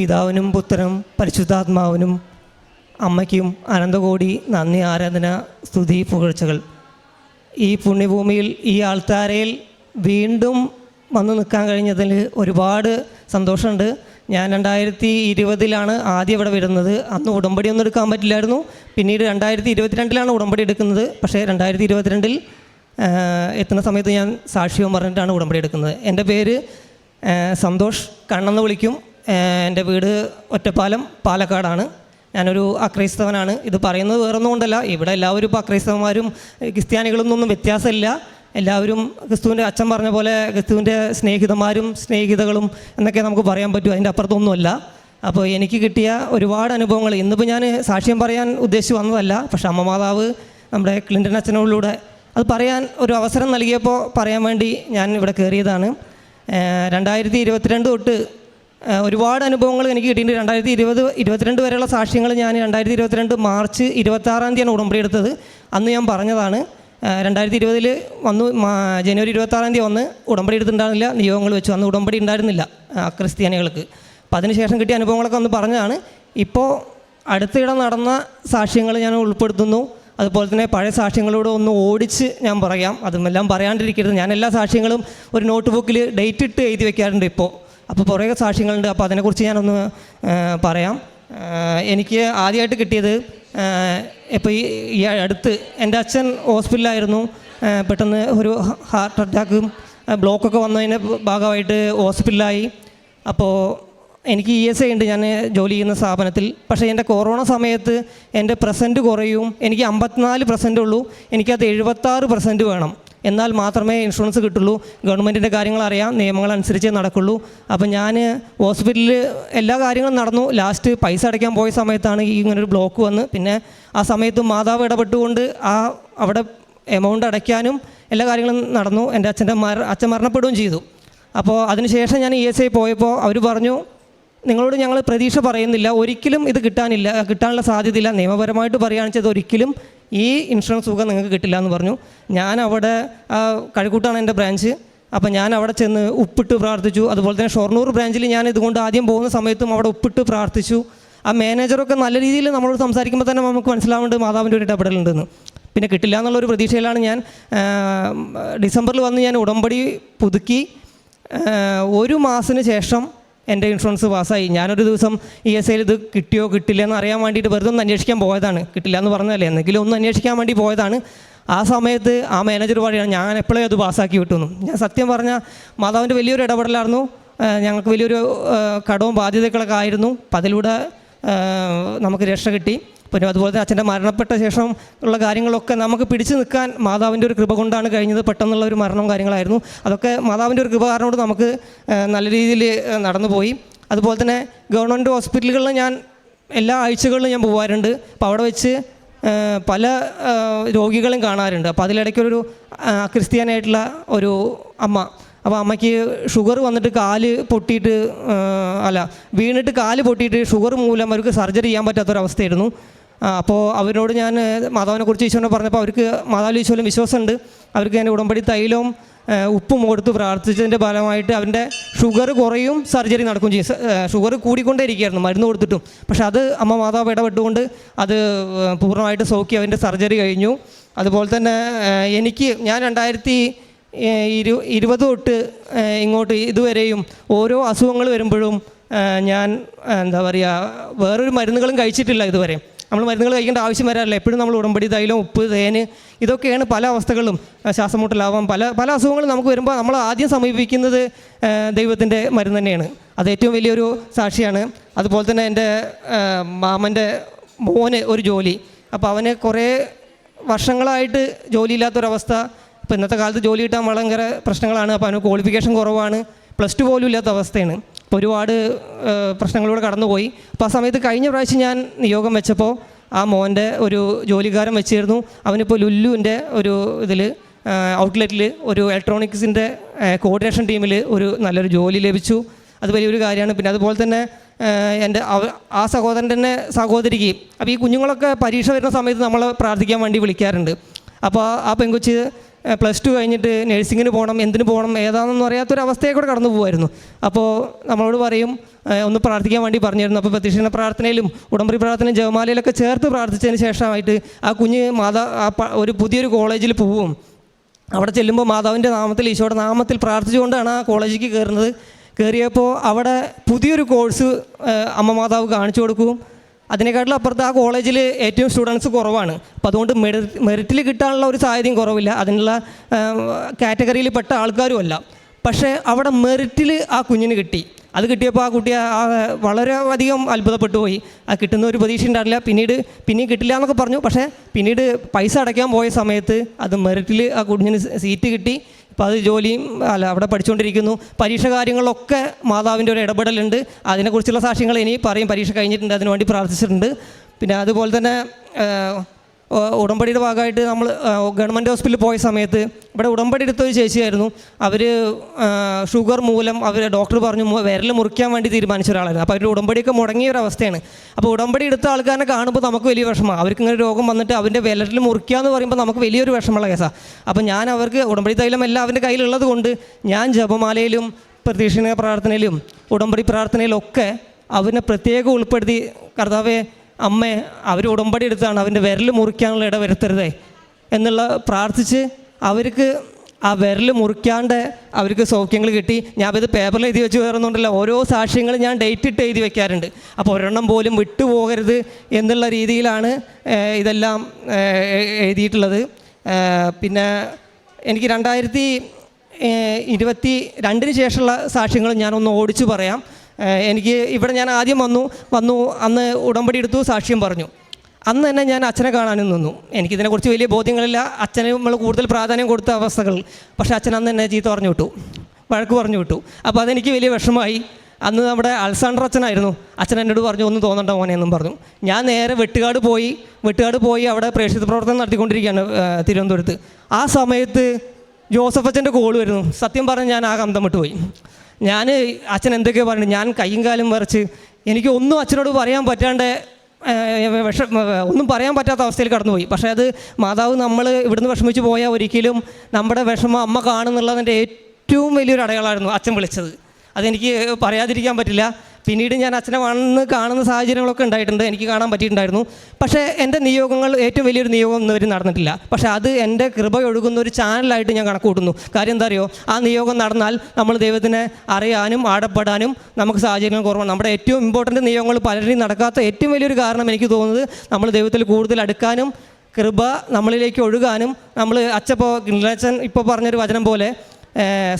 പിതാവിനും പുത്രനും പരിശുദ്ധാത്മാവിനും അമ്മയ്ക്കും അനന്തകോടി നന്ദി ആരാധന സ്തുതി പുകഴ്ചകൾ. ഈ പുണ്യഭൂമിയിൽ ഈ ആൾത്താരയിൽ വീണ്ടും വന്നു നിൽക്കാൻ കഴിഞ്ഞതിൽ ഒരുപാട് സന്തോഷമുണ്ട്. ഞാൻ രണ്ടായിരത്തി ഇരുപതിലാണ് ആദ്യം ഇവിടെ വരുന്നത്. അന്ന് ഉടമ്പടി ഒന്നും എടുക്കാൻ പറ്റില്ലായിരുന്നു. പിന്നീട് രണ്ടായിരത്തി ഇരുപത്തിരണ്ടിലാണ് ഉടമ്പടി എടുക്കുന്നത്. പക്ഷേ രണ്ടായിരത്തി ഇരുപത്തിരണ്ടിൽ എത്തുന്ന സമയത്ത് ഞാൻ സാക്ഷ്യവും പറഞ്ഞിട്ടാണ് ഉടമ്പടി എടുക്കുന്നത്. എന്റെ പേര് സന്തോഷ് കണ്ണെന്ന് വിളിക്കും. എന്റെ വീട് ഒറ്റപ്പാലം പാലക്കാടാണ്. ഞാനൊരു അക്രൈസ്തവനാണ്. ഇത് പറയുന്നത് വേറൊന്നുകൊണ്ടല്ല ഇവിടെ എല്ലാവരും ഇപ്പോൾ അക്രൈസ്തവന്മാരും ക്രിസ്ത്യാനികളൊന്നും വ്യത്യാസമില്ല. എല്ലാവരും ക്രിസ്തുവിന്റെ അച്ഛൻ പറഞ്ഞ പോലെ ക്രിസ്തുവിന്റെ സ്നേഹിതന്മാരും സ്നേഹിതകളും എന്നൊക്കെ നമുക്ക് പറയാൻ പറ്റും. അതിന്റെ അപ്പുറത്തൊന്നുമല്ല. അപ്പോൾ എനിക്ക് കിട്ടിയ ഒരുപാട് അനുഭവങ്ങൾ. ഇന്നിപ്പോൾ ഞാൻ സാക്ഷ്യം പറയാൻ ഉദ്ദേശിച്ച് വന്നതല്ല. പക്ഷേ അമ്മ മാതാവ് നമ്മുടെ ക്ലിന്റൺ അച്ഛനോടിലൂടെ അത് പറയാൻ ഒരു അവസരം നൽകിയപ്പോൾ പറയാൻ വേണ്ടി ഞാൻ ഇവിടെ കയറിയതാണ്. രണ്ടായിരത്തി ഇരുപത്തിരണ്ട് തൊട്ട് ഒരുപാട് അനുഭവങ്ങൾ എനിക്ക് കിട്ടിയിട്ടുണ്ട്. രണ്ടായിരത്തി ഇരുപത് ഇരുപത്തിരണ്ട് വരെയുള്ള സാക്ഷ്യങ്ങൾ ഞാൻ രണ്ടായിരത്തി ഇരുപത്തിരണ്ട് മാർച്ച് ഇരുപത്താറാം തീയതിയാണ് ഉടമ്പടി എടുത്തത്. അന്ന് ഞാൻ പറഞ്ഞതാണ് രണ്ടായിരത്തി ഇരുപതിൽ വന്നു ജനുവരി ഇരുപത്താറാം തീയതി വന്ന് ഉടമ്പടി എടുത്തിട്ടുണ്ടായിരുന്നില്ല. നിയോഗങ്ങൾ വെച്ചു. അന്ന് ഉടമ്പടി ഉണ്ടായിരുന്നില്ല ക്രിസ്ത്യാനികൾക്ക്. അപ്പം അതിനുശേഷം കിട്ടിയ അനുഭവങ്ങളൊക്കെ ഒന്ന് പറഞ്ഞതാണ്. ഇപ്പോൾ അടുത്തിടെ നടന്ന സാക്ഷ്യങ്ങൾ ഞാൻ ഉൾപ്പെടുത്തുന്നു. അതുപോലെ തന്നെ പഴയ സാക്ഷ്യങ്ങളോട് ഒന്ന് ഓടിച്ച് ഞാൻ പറയാം. അതുമെല്ലാം പറയാണ്ടിരിക്കരുത്. ഞാൻ എല്ലാ സാക്ഷ്യങ്ങളും ഒരു നോട്ട് ബുക്കിൽ ഡേറ്റ് ഇട്ട് എഴുതി വെക്കാറുണ്ട് ഇപ്പോൾ അപ്പോൾ കുറേ സാക്ഷ്യങ്ങളുണ്ട്. അപ്പോൾ അതിനെക്കുറിച്ച് ഞാനൊന്ന് പറയാം. എനിക്ക് ആദ്യമായിട്ട് കിട്ടിയത് ഇപ്പോൾ ഈ ഈ അടുത്ത് എന്റെ അച്ഛൻ ഹോസ്പിറ്റലിലായിരുന്നു. പെട്ടെന്ന് ഒരു ഹാർട്ട് അറ്റാക്കും ബ്ലോക്കൊക്കെ വന്നതിന്റെ ഭാഗമായിട്ട് ഹോസ്പിറ്റലിലായി. അപ്പോൾ എനിക്ക് ഇ എസ് ഐ ഉണ്ട്. ഞാൻ ജോലി ചെയ്യുന്ന സ്ഥാപനത്തിൽ. പക്ഷേ എന്റെ കൊറോണ സമയത്ത് എന്റെ പ്രസന്റ് കുറയും. എനിക്ക് അമ്പത്തിനാല് പ്രസന്റ് ഉള്ളൂ. എനിക്കത് എഴുപത്താറ് പ്രസന്റ് വേണം. എന്നാൽ മാത്രമേ ഇൻഷുറൻസ് കിട്ടുള്ളൂ. ഗവൺമെന്റിന്റെ കാര്യങ്ങൾ അറിയാം നിയമങ്ങൾ അനുസരിച്ചേ നടക്കുള്ളൂ. അപ്പം ഞാൻ ഹോസ്പിറ്റലിൽ എല്ലാ കാര്യങ്ങളും നടന്നു. ലാസ്റ്റ് പൈസ അടയ്ക്കാൻ പോയ സമയത്താണ് ഈ ഇങ്ങനൊരു ബ്ലോക്ക് വന്ന്. പിന്നെ ആ സമയത്ത് മാതാവ് ഇടപെട്ടുകൊണ്ട് ആ അവിടെ എമൗണ്ട് അടയ്ക്കാനും എല്ലാ കാര്യങ്ങളും നടന്നു. എന്റെ അച്ഛന്റെ മര അച്ഛൻ മരണപ്പെടുകയും ചെയ്തു. അപ്പോൾ അതിനുശേഷം ഞാൻ ഇ എസ് ഐ പോയപ്പോൾ അവർ പറഞ്ഞു നിങ്ങളോട് ഞങ്ങൾ പ്രതീക്ഷ പറയുന്നില്ല. ഒരിക്കലും ഇത് കിട്ടാനില്ല കിട്ടാനുള്ള സാധ്യതയില്ല. നിയമപരമായിട്ട് പറയുകയാണെന്ന് വെച്ചാൽ ഒരിക്കലും ഈ ഇൻഷുറൻസ് തുക നിങ്ങൾക്ക് കിട്ടില്ല എന്ന് പറഞ്ഞു. ഞാൻ അവിടെ കഴക്കൂട്ടാണ് എന്റെ ബ്രാഞ്ച് അപ്പോൾ ഞാൻ അവിടെ ചെന്ന് ഉപ്പിട്ട് പ്രാർത്ഥിച്ചു. അതുപോലെ തന്നെ ഷൊർണൂർ ബ്രാഞ്ചിൽ ഞാൻ ഇതുകൊണ്ട് ആദ്യം പോകുന്ന സമയത്തും അവിടെ ഉപ്പിട്ട് പ്രാർത്ഥിച്ചു. ആ മാനേജറൊക്കെ നല്ല രീതിയിൽ നമ്മളോട് സംസാരിക്കുമ്പോൾ തന്നെ നമുക്ക് മനസ്സിലാവേണ്ടത് മാതാവിന്റെ ഒരു ഇടപെടലുണ്ടെന്ന് പിന്നെ കിട്ടില്ല എന്നുള്ളൊരു പ്രതീക്ഷയിലാണ് ഞാൻ ഡിസംബറിൽ വന്ന് ഞാൻ ഉടമ്പടി പുതുക്കി. ഒരു മാസത്തിന് ശേഷം എന്റെ ഇൻഷുറൻസ് പാസ്സായി. ഞാനൊരു ദിവസം ഇ എസ് ഐയിൽ ഇത് കിട്ടിയോ കിട്ടില്ല എന്ന് അറിയാൻ വേണ്ടിയിട്ട് വെറുതെ ഒന്ന് അന്വേഷിക്കാൻ പോയതാണ്. കിട്ടില്ല എന്ന് പറഞ്ഞതല്ലേ? എന്തെങ്കിലും ഒന്ന് അന്വേഷിക്കാൻ വേണ്ടി പോയതാണ്. ആ സമയത്ത് ആ മാനേജർ പറയുകയാണ് ഞാൻ എപ്പോഴേ അത് പാസ്സാക്കി വിട്ടുന്നു ഞാൻ സത്യം പറഞ്ഞാൽ മാതാവിന്റെ വലിയൊരു ഇടപെടലായിരുന്നു. ഞങ്ങൾക്ക് വലിയൊരു കടവും ബാധ്യതകളൊക്കെ ആയിരുന്നു. അപ്പം അതിലൂടെ നമുക്ക് രക്ഷ കിട്ടി. പിന്നെ അതുപോലെ തന്നെ അച്ഛന്റെ മരണപ്പെട്ട ശേഷം ഉള്ള കാര്യങ്ങളൊക്കെ നമുക്ക് പിടിച്ചു നിൽക്കാൻ മാതാവിന്റെ ഒരു കൃപ കൊണ്ടാണ് കഴിഞ്ഞത്. പെട്ടെന്നുള്ള ഒരു മരണവും കാര്യങ്ങളായിരുന്നു. അതൊക്കെ മാതാവിന്റെ ഒരു കൃപ കാരണം നമുക്ക് നല്ല രീതിയിൽ നടന്നുപോയി. അതുപോലെ തന്നെ ഗവൺമെന്റ് ഹോസ്പിറ്റലുകളിൽ ഞാൻ എല്ലാ ആഴ്ചകളിലും ഞാൻ പോകാറുണ്ട് അപ്പോൾ അവിടെ വെച്ച് പല രോഗികളും കാണാറുണ്ട്. അപ്പോൾ അതിലിടയ്ക്കൊരു ക്രിസ്ത്യാനായിട്ടുള്ള ഒരു അമ്മ. അപ്പോൾ അമ്മയ്ക്ക് ഷുഗർ വന്നിട്ട് കാൽ പൊട്ടിയിട്ട് അല്ല വീണിട്ട് കാൽ പൊട്ടിയിട്ട് ഷുഗർ മൂലം അവർക്ക് സർജറി ചെയ്യാൻ പറ്റാത്തൊരവസ്ഥയായിരുന്നു. അപ്പോൾ അവരോട് ഞാൻ മാതാവിനെ കുറിച്ച് ഈശോനെ പറഞ്ഞപ്പോൾ അവർക്ക് മാതാവിൽ ഈശോയിലും വിശ്വാസമുണ്ട്. അവർക്ക് ഞാൻ ഉടമ്പടി തൈലവും ഉപ്പും കൊടുത്ത് പ്രാർത്ഥിച്ചതിന്റെ ഫലമായിട്ട് അവന്റെ ഷുഗർ കുറയും സർജറി നടക്കും ചെയ്യും. ഷുഗർ കൂടിക്കൊണ്ടേ ഇരിക്കുകയായിരുന്നു മരുന്ന് കൊടുത്തിട്ടും. പക്ഷെ അത് അമ്മ മാതാവ് ഇടപെട്ടുകൊണ്ട് അത് പൂർണമായിട്ട് സോക്കി അവന്റെ സർജറി കഴിഞ്ഞു. അതുപോലെ തന്നെ എനിക്ക് ഞാൻ രണ്ടായിരത്തി ഇരു ഇരുപത് തൊട്ട് ഇങ്ങോട്ട് ഇതുവരെയും ഓരോ അസുഖങ്ങൾ വരുമ്പോഴും ഞാൻ എന്താ പറയുക വേറൊരു മരുന്നുകളും കഴിച്ചിട്ടില്ല ഇതുവരെ. നമ്മൾ മരുന്നുകൾ കഴിക്കേണ്ട ആവശ്യം വരാറില്ല. എപ്പോഴും നമ്മൾ ഉടമ്പടി തൈലം ഉപ്പ് തേന് ഇതൊക്കെയാണ് പല അവസ്ഥകളും ശ്വാസമുട്ടലാവാം. പല പല അസുഖങ്ങളും നമുക്ക് വരുമ്പോൾ നമ്മൾ ആദ്യം സമീപിക്കുന്നത് ദൈവത്തിന്റെ മരുന്ന് തന്നെയാണ്. അത് ഏറ്റവും വലിയൊരു സാക്ഷിയാണ്. അതുപോലെ തന്നെ എന്റെ മാമന്റെ മോന് ഒരു ജോലി. അപ്പോൾ അവന് കുറേ വർഷങ്ങളായിട്ട് ജോലിയില്ലാത്തൊരവസ്ഥ. ഇപ്പോൾ ഇന്നത്തെ കാലത്ത് ജോലി കിട്ടാൻ ഭയങ്കര പ്രശ്നങ്ങളാണ്. അപ്പോൾ അവന് ക്വാളിഫിക്കേഷൻ കുറവാണ്. പ്ലസ് ടു പോലും ഇല്ലാത്ത അവസ്ഥയാണ്. ഒരുപാട് പ്രശ്നങ്ങളിലൂടെ കടന്നുപോയി. അപ്പോൾ ആ സമയത്ത് കഴിഞ്ഞ പ്രാവശ്യം ഞാൻ നിയോഗം വെച്ചപ്പോൾ ആ മോന്റെ ഒരു ജോലിക്കാരൻ വെച്ചിരുന്നു. അവനിപ്പോൾ ലുല്ലുവിന്റെ ഒരു ഇതിൽ ഔട്ട്ലെറ്റിൽ ഒരു ഇലക്ട്രോണിക്സിന്റെ കോർഡിനേഷൻ ടീമിൽ ഒരു നല്ലൊരു ജോലി ലഭിച്ചു. അത് വലിയൊരു കാര്യമാണ്. പിന്നെ അതുപോലെ തന്നെ എന്റെ ആ സഹോദരൻ തന്നെ സഹോദരിക്ക് അപ്പോൾ ഈ കുഞ്ഞുങ്ങളൊക്കെ പരീക്ഷ വരുന്ന സമയത്ത് നമ്മൾ പ്രാർത്ഥിക്കാൻ വേണ്ടി വിളിക്കാറുണ്ട്. അപ്പോൾ ആ പെൺകൊച്ച് പ്ലസ് ടു കഴിഞ്ഞിട്ട് നഴ്സിങ്ങിന് പോകണം എന്തിനു പോകണം ഏതാണെന്നൊന്നും അറിയാത്തൊരവസ്ഥയെ കൂടെ കടന്നു പോകുമായിരുന്നു അപ്പോൾ നമ്മളോട് പറയും ഒന്ന് പ്രാർത്ഥിക്കാൻ വേണ്ടി പറഞ്ഞിരുന്നു. അപ്പോൾ പ്രത്യക്ഷണ പ്രാർത്ഥനയിലും ഉടമ്പടി പ്രാർത്ഥനയും ജവമാലയിലൊക്കെ ചേർത്ത് പ്രാർത്ഥിച്ചതിന് ശേഷമായിട്ട് ആ കുഞ്ഞ് മാതാ ആ ഒരു പുതിയൊരു കോളേജിൽ പോവും. അവിടെ ചെല്ലുമ്പോൾ മാതാവിന്റെ നാമത്തിൽ ഈശോയുടെ നാമത്തിൽ പ്രാർത്ഥിച്ചുകൊണ്ടാണ് ആ കോളേജിലേക്ക് കയറുന്നത്. കയറിയപ്പോൾ അവിടെ പുതിയൊരു കോഴ്സ് അമ്മ മാതാവ് കാണിച്ചു കൊടുക്കും. അതിനെക്കാട്ടിലും അപ്പുറത്ത് ആ കോളേജിൽ ഏറ്റവും സ്റ്റുഡൻസ് കുറവാണ്. അപ്പോൾ അതുകൊണ്ട് മെറി മെറിറ്റിൽ കിട്ടാനുള്ള ഒരു സാഹചര്യം കുറവില്ല. അതിനുള്ള കാറ്റഗറിയിൽ പെട്ട ആൾക്കാരും അല്ല പക്ഷേ അവിടെ മെറിറ്റിൽ ആ കുഞ്ഞിന് കിട്ടി. അത് കിട്ടിയപ്പോൾ ആ കുട്ടി ആ വളരെ അധികം അത്ഭുതപ്പെട്ടു പോയി. ആ കിട്ടുന്ന ഒരു പ്രതീക്ഷ ഉണ്ടായില്ല പിന്നീട് പിന്നെയും കിട്ടില്ല എന്നൊക്കെ പറഞ്ഞു. പക്ഷേ പിന്നീട് പൈസ അടയ്ക്കാൻ പോയ സമയത്ത് അത് മെറിറ്റിൽ ആ കുഞ്ഞിന് സീറ്റ് കിട്ടി. അപ്പോൾ അത് ജോലിയും അല്ല അവിടെ പഠിച്ചുകൊണ്ടിരിക്കുന്നു. പരീക്ഷ കാര്യങ്ങളിലൊക്കെ മാതാവിന്റെ ഒരു ഇടപെടലുണ്ട്. അതിനെക്കുറിച്ചുള്ള സാക്ഷ്യങ്ങൾ ഇനി പറയും. പരീക്ഷ കഴിഞ്ഞിട്ടുണ്ട്. അതിനുവേണ്ടി പ്രാർത്ഥിച്ചിട്ടുണ്ട്. പിന്നെ അതുപോലെ തന്നെ ഉടമ്പടിയുടെ ഭാഗമായിട്ട് നമ്മൾ ഗവൺമെന്റ് ഹോസ്പിറ്റലിൽ പോയ സമയത്ത് ഇവിടെ ഉടമ്പടി എടുത്ത ഒരു ചേച്ചിയായിരുന്നു. അവർ ഷുഗർ മൂലം അവർ ഡോക്ടർ പറഞ്ഞു വിരൽ മുറിക്കാൻ വേണ്ടി തീരുമാനിച്ച ഒരാളായിരുന്നു. അപ്പോൾ അവരുടെ ഉടമ്പടിയൊക്കെ മുടങ്ങിയ ഒരു അവസ്ഥയാണ്. അപ്പോൾ ഉടമ്പടി എടുത്ത ആൾക്കാരെ കാണുമ്പോൾ നമുക്ക് വലിയ വിഷമമാണ് അവർക്ക് ഇങ്ങനെ രോഗം വന്നിട്ട് അവന്റെ വിരലിൽ മുറിക്കുക എന്ന് പറയുമ്പോൾ നമുക്ക് വലിയൊരു വിഷമമുള്ള കേസാണ് അപ്പോൾ ഞാൻ അവർക്ക് ഉടമ്പടി തൈലം എല്ലാം അവന്റെ കയ്യിലുള്ളത് കൊണ്ട് ഞാൻ ജപമാലയിലും പ്രതീക്ഷണ പ്രാർത്ഥനയിലും ഉടമ്പടി പ്രാർത്ഥനയിലൊക്കെ അവനെ പ്രത്യേകം ഉൾപ്പെടുത്തി കർത്താവെ അമ്മേ അവർ ഉടമ്പടി എടുത്താണ് അവന്റെ വിരൽ മുറിക്കാനുള്ള ഇട വരുത്തരുതേ എന്നുള്ള പ്രാർത്ഥിച്ച് അവർക്ക് ആ വിരൽ മുറിക്കാണ്ട് അവർക്ക് സൗഖ്യങ്ങൾ കിട്ടി. ഞാൻ ഇത് പേപ്പറിൽ എഴുതി വെച്ച് കയറുന്നുണ്ടല്ല ഓരോ സാക്ഷ്യങ്ങൾ ഞാൻ ഡേറ്റ് ഇട്ട് എഴുതി വെക്കാറുണ്ട്. അപ്പോൾ ഒരെണ്ണം പോലും വിട്ടുപോകരുത് എന്നുള്ള രീതിയിലാണ് ഇതെല്ലാം എഴുതിയിട്ടുള്ളത്. പിന്നെ എനിക്ക് രണ്ടായിരത്തി ഇരുപത്തി രണ്ടിന് ശേഷമുള്ള സാക്ഷ്യങ്ങൾ ഞാനൊന്ന് ഓടിച്ചു പറയാം. എനിക്ക് ഇവിടെ ഞാൻ ആദ്യം വന്നു വന്നു അന്ന് ഉടമ്പടി എടുത്തു സാക്ഷ്യം പറഞ്ഞു. അന്ന് തന്നെ ഞാൻ അച്ഛനെ കാണാനും നിന്നു. എനിക്കിതിനെക്കുറിച്ച് വലിയ ബോധ്യങ്ങളില്ല. അച്ഛന് നമ്മൾ കൂടുതൽ പ്രാധാന്യം കൊടുത്ത അവസ്ഥകൾ. പക്ഷേ അച്ഛൻ അന്ന് തന്നെ ചീത്ത പറഞ്ഞു വിട്ടു. വഴക്ക് പറഞ്ഞു വിട്ടു. അപ്പോൾ അതെനിക്ക് വലിയ വിഷമമായി. അന്ന് നമ്മുടെ അൽസാണ്ടർ അച്ഛനായിരുന്നു. അച്ഛൻ എന്നോട് പറഞ്ഞു ഒന്നും തോന്നണ്ട മോനെ എന്നും പറഞ്ഞു. ഞാൻ നേരെ വെട്ടുകാട് പോയി. വെട്ടുകാട് പോയി അവിടെ പ്രേക്ഷിത പ്രവർത്തനം നടത്തിക്കൊണ്ടിരിക്കുകയാണ് തിരുവനന്തപുരത്ത്. ആ സമയത്ത് ജോസഫ് അച്ഛന്റെ കോൾ വരുന്നു. സത്യം പറഞ്ഞ് ഞാൻ ആ കന്തം വിട്ടുപോയി. ഞാൻ അച്ഛൻ എന്തൊക്കെയോ പറഞ്ഞു ഞാൻ കൈയും കാലും വരച്ച് എനിക്ക് ഒന്നും അച്ഛനോട് പറയാൻ പറ്റാണ്ട് വിഷ ഒന്നും പറയാൻ പറ്റാത്ത അവസ്ഥയിൽ കടന്നുപോയി. പക്ഷേ അത് മാതാവ് നമ്മൾ ഇവിടുന്ന് വിഷമിച്ച് പോയാൽ ഒരിക്കലും നമ്മുടെ വിഷമം അമ്മ കാണുന്നുള്ളതിന്റെ ഏറ്റവും വലിയൊരു അടയാളമായിരുന്നു അച്ഛൻ വിളിച്ചത്. അതെനിക്ക് പറയാതിരിക്കാൻ പറ്റില്ല. പിന്നീട് ഞാൻ അച്ഛനെ വന്ന് കാണുന്ന സാഹചര്യങ്ങളൊക്കെ ഉണ്ടായിട്ടുണ്ട്. എനിക്ക് കാണാൻ പറ്റിയിട്ടുണ്ടായിരുന്നു. പക്ഷേ എന്റെ നിയോഗങ്ങൾ ഏറ്റവും വലിയൊരു നിയോഗം ഇന്നുവരെ നടന്നിട്ടില്ല. പക്ഷേ അത് എന്റെ കൃപ ഒഴുകുന്ന ഒരു ചാനലായിട്ട് ഞാൻ കണക്ക് കൂട്ടുന്നു കാര്യം എന്താ അറിയോ? ആ നിയോഗം നടന്നാൽ നമ്മൾ ദൈവത്തിനെ അറിയാനും ആടപ്പെടാനും നമുക്ക് സാഹചര്യങ്ങൾ കുറവാണ്. നമ്മുടെ ഏറ്റവും ഇമ്പോർട്ടന്റ് നിയോഗങ്ങൾ പലരും നടക്കാത്ത ഏറ്റവും വലിയൊരു കാരണം എനിക്ക് തോന്നുന്നത് നമ്മൾ ദൈവത്തിൽ കൂടുതൽ അടുക്കാനും കൃപ നമ്മളിലേക്ക് ഒഴുകാനും നമ്മൾ അച്ഛപ്പോൾ ഗിൻലച്ചൻ ഇപ്പോൾ പറഞ്ഞൊരു വചനം പോലെ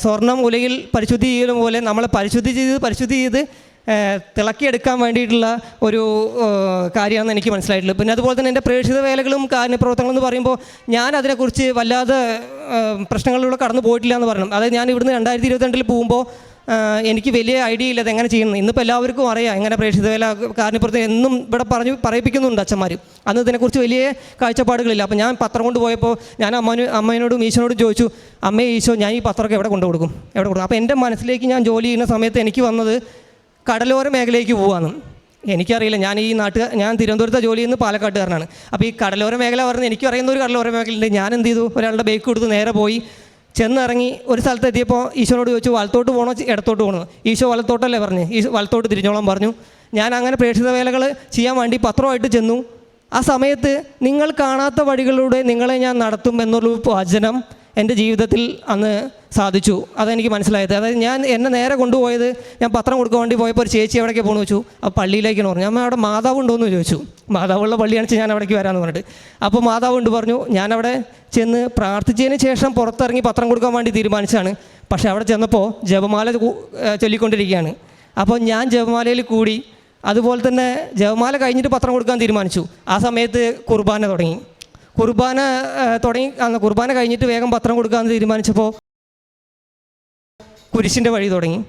സ്വർണം ഉലയിൽ പരിശുദ്ധി ചെയ്യലും പോലെ നമ്മളെ പരിശുദ്ധി ചെയ്ത് പരിശുദ്ധി ചെയ്ത് തിളക്കിയെടുക്കാൻ വേണ്ടിയിട്ടുള്ള ഒരു കാര്യമാണെന്ന് എനിക്ക് മനസ്സിലായിട്ടുള്ളത് പിന്നെ അതുപോലെ തന്നെ എന്റെ പ്രേക്ഷിത വേലകളും കാര്യപ്രവർത്തനങ്ങളും എന്ന് പറയുമ്പോൾ ഞാൻ അതിനെക്കുറിച്ച് വല്ലാതെ പ്രശ്നങ്ങളിലൂടെ കടന്നു പോയിട്ടില്ല എന്ന് പറയണം. അതായത് ഞാൻ ഇവിടുന്ന് രണ്ടായിരത്തി ഇരുപത്തിരണ്ടിൽ പോകുമ്പോൾ എനിക്ക് വലിയ ഐഡിയ ഇല്ല അതെങ്ങനെ ചെയ്യണം ഇന്നിപ്പോൾ എല്ലാവർക്കും അറിയാം എങ്ങനെ പ്രേക്ഷിത വേല കാരണപ്പുറത്ത് എന്നും ഇവിടെ പറഞ്ഞു പറയിപ്പിക്കുന്നുണ്ട് അച്ഛന്മാർ അന്ന് ഇതിനെക്കുറിച്ച് വലിയ കാഴ്ചപ്പാടുകളില്ല. അപ്പോൾ ഞാൻ പത്രം കൊണ്ട് പോയപ്പോൾ ഞാൻ അമ്മനു അമ്മയോടും ഈശോനോടും ചോദിച്ചു അമ്മേ ഈശോ ഞാൻ ഈ പത്രമൊക്കെ എവിടെ കൊണ്ടു കൊടുക്കും എവിടെ കൊടുക്കും അപ്പോൾ എന്റെ മനസ്സിലേക്ക് ഞാൻ ജോലി ചെയ്യുന്ന സമയത്ത് എനിക്ക് വന്നത് കടലോര മേഖലയിലേക്ക് പോവാന്ന്. എനിക്കറിയില്ല ഞാൻ ഈ നാട്ടുകാർ ഞാൻ തിരുവനന്തപുരത്തെ ജോലി ചെയ്യുന്ന പാലക്കാട്ടുകാരനാണ്. അപ്പോൾ ഈ കടലോര മേഖല പറഞ്ഞ് എനിക്ക് അറിയുന്ന ഒരു കടലോര മേഖലയുണ്ട്. ഞാൻ എന്ത് ചെയ്തു? ഒരാളുടെ ബൈക്ക് കൊടുത്ത് നേരെ പോയി ചെന്നിറങ്ങി ഒരു സ്ഥലത്ത് എത്തിയപ്പോൾ ഈശോനോട് ചോദിച്ചു വലത്തോട്ട് പോകണോ ഇടത്തോട്ട് പോകണോ ഈശോ വലത്തോട്ടല്ലേ പറഞ്ഞു? ഈ വലത്തോട്ട് തിരിഞ്ഞോളം പറഞ്ഞു. ഞാൻ അങ്ങനെ പ്രേക്ഷിത വേലകൾ ചെയ്യാൻ വേണ്ടി പത്രമായിട്ട് ചെന്നു. ആ സമയത്ത് നിങ്ങൾ കാണാത്ത വഴികളിലൂടെ നിങ്ങളെ ഞാൻ നടത്തും എന്നുള്ള വചനം എന്റെ ജീവിതത്തിൽ അന്ന് സാധിച്ചു. അതെനിക്ക് മനസ്സിലായത്. അതായത് ഞാൻ എന്നെ നേരെ കൊണ്ടുപോയത് ഞാൻ പത്രം കൊടുക്കാൻ വേണ്ടി പോയപ്പോൾ ഒരു ചേച്ചി എവിടേക്ക് പോകണമെന്ന് വെച്ചു. ആ പള്ളിയിലേക്കാണ് പറഞ്ഞു. ഞാൻ അവിടെ മാതാവ് ഉണ്ടോ എന്ന് ചോദിച്ചു. മാതാവുള്ള പള്ളിയാണ് വെച്ചാൽ ഞാൻ അവിടേക്ക് വരാമെന്ന് പറഞ്ഞിട്ട്. അപ്പോൾ മാതാവ് ഉണ്ട് പറഞ്ഞു. ഞാനവിടെ ചെന്ന് പ്രാർത്ഥിച്ചതിന് ശേഷം പുറത്തിറങ്ങി പത്രം കൊടുക്കാൻ വേണ്ടി തീരുമാനിച്ചാണ് പക്ഷേ അവിടെ ചെന്നപ്പോൾ ജപമാല ചൊല്ലിക്കൊണ്ടിരിക്കുകയാണ്. അപ്പോൾ ഞാൻ ജപമാലയിൽ കൂടി അതുപോലെ തന്നെ ജപമാല കഴിഞ്ഞിട്ട് പത്രം കൊടുക്കാൻ തീരുമാനിച്ചു. ആ സമയത്ത് കുർബാന തുടങ്ങി. കുർബാന തുടങ്ങി അന്ന് കുർബാന കഴിഞ്ഞിട്ട് വേഗം പത്രം കൊടുക്കാമെന്ന് തീരുമാനിച്ചപ്പോൾ കുരിശിന്റെ വഴി തുടങ്ങി.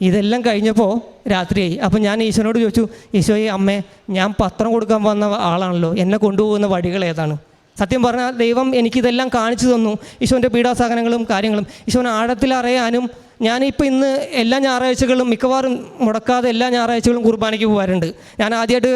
ഇതെല്ലാം കഴിഞ്ഞപ്പോൾ രാത്രിയായി. അപ്പം ഞാൻ ഈശോനോട് ചോദിച്ചു ഈശോയെ അമ്മേ ഞാൻ പത്രം കൊടുക്കാൻ വന്ന ആളാണല്ലോ. എന്നെ കൊണ്ടുപോകുന്ന വഴികൾ ഏതാണ്? സത്യം പറഞ്ഞാൽ ദൈവം എനിക്കിതെല്ലാം കാണിച്ചു തന്നു. ഈശോന്റെ പീഡാസഹനങ്ങളും കാര്യങ്ങളും. ഈശോനെ ആഴത്തിൽ അറിയാനും ഞാനിപ്പോൾ ഇന്ന് എല്ലാ ഞായറാഴ്ചകളും മിക്കവാറും മുടക്കാതെ എല്ലാ ഞായറാഴ്ചകളും കുർബാനയ്ക്ക് പോകാറുണ്ട്. ഞാൻ ആദ്യമായിട്ട്